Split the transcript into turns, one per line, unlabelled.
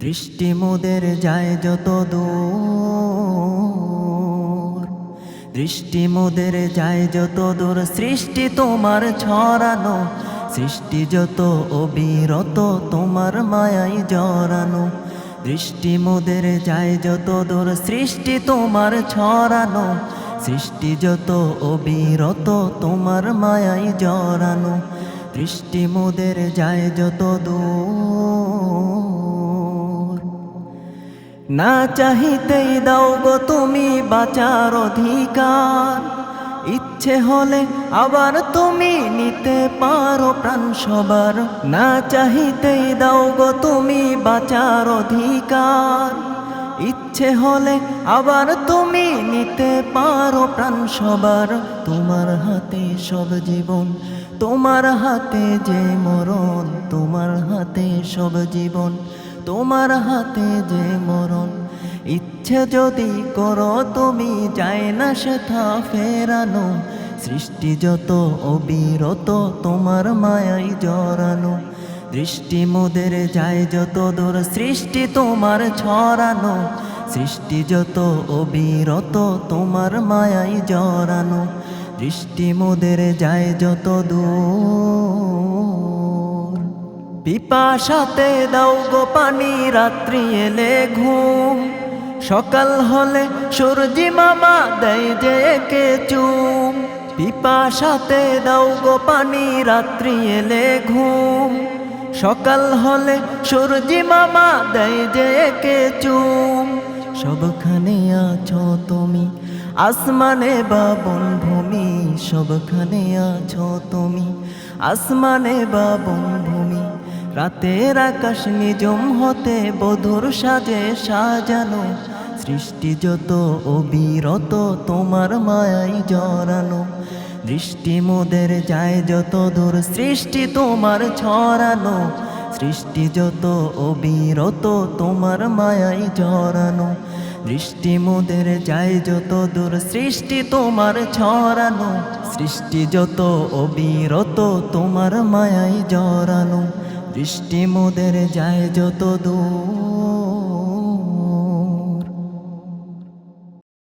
দৃষ্টি মোদের যায় যত দূর। দৃষ্টি মোদের যায় যত দূর, সৃষ্টি তোমার ছড়ানো। সৃষ্টি যত অবিরত, তোমার মায়াই জড়ানো। দৃষ্টি মোদের যায় যত দূর, সৃষ্টি তোমার ছড়ানো। সৃষ্টি যত অবিরত, তোমার মায়াই জড়ানো। দৃষ্টি মোদের যায় যত দূর। না চাহিতেই দাও গো তুমি বাঁচার অধিকার। ইচ্ছে হলে আবার তুমি নিতে পারো প্রাণ সবার। না চাহিতেই দাও গো তুমি বাঁচার অধিকার। ইচ্ছে হলে আবার তুমি নিতে পারো প্রাণ সবার। তোমার হাতে সব জীবন, তোমার হাতে যে মরণ, তোমার হাতে সব জীবন। তোমার হাতে যে মরণ, ইচ্ছে যদি করো তুমি, যায় না সেথা ফেরানো। সৃষ্টি যত অবিরত, তোমার মায়াই জড়ানো। দৃষ্টি মোদের যায় যত দূর, সৃষ্টি তোমার ছড়ানো। সৃষ্টি যত অবিরত, তোমার মায়াই জড়ানো। দৃষ্টি মোদের যায় যত দূর। পিপাসাতে দাও গো পানি, রাত্রি এলে ঘুম। সকাল হলে সূর্যি মামা দেয় যে একে চুম। পিপাসাতে দাও গো পানি, রাত্রি এলে ঘুম। সকাল হলে সূর্যি মামা দেয় যে একে চুম। সবখানে আছো তুমি, আসমানে বা বনভূমি। সবখানে আছো তুমি, আসমানে বা বনভূমি। রাতের আকাশ নিজম হতে বধুর সাজে সাজানো, সৃষ্টি যত অবিরত তোমার মায়াই জড়ানো। দৃষ্টি মোদের যায় যত দূর, সৃষ্টি তোমার ছড়ানো। সৃষ্টি যত অবিরত তোমার মায়াই জড়ানো। দৃষ্টি মোদের যায় যত দূর, সৃষ্টি তোমার ছড়ানো। সৃষ্টি যত অবিরত তোমার মায়াই জড়ানো। দৃষ্টি মোদের যায় যত দূর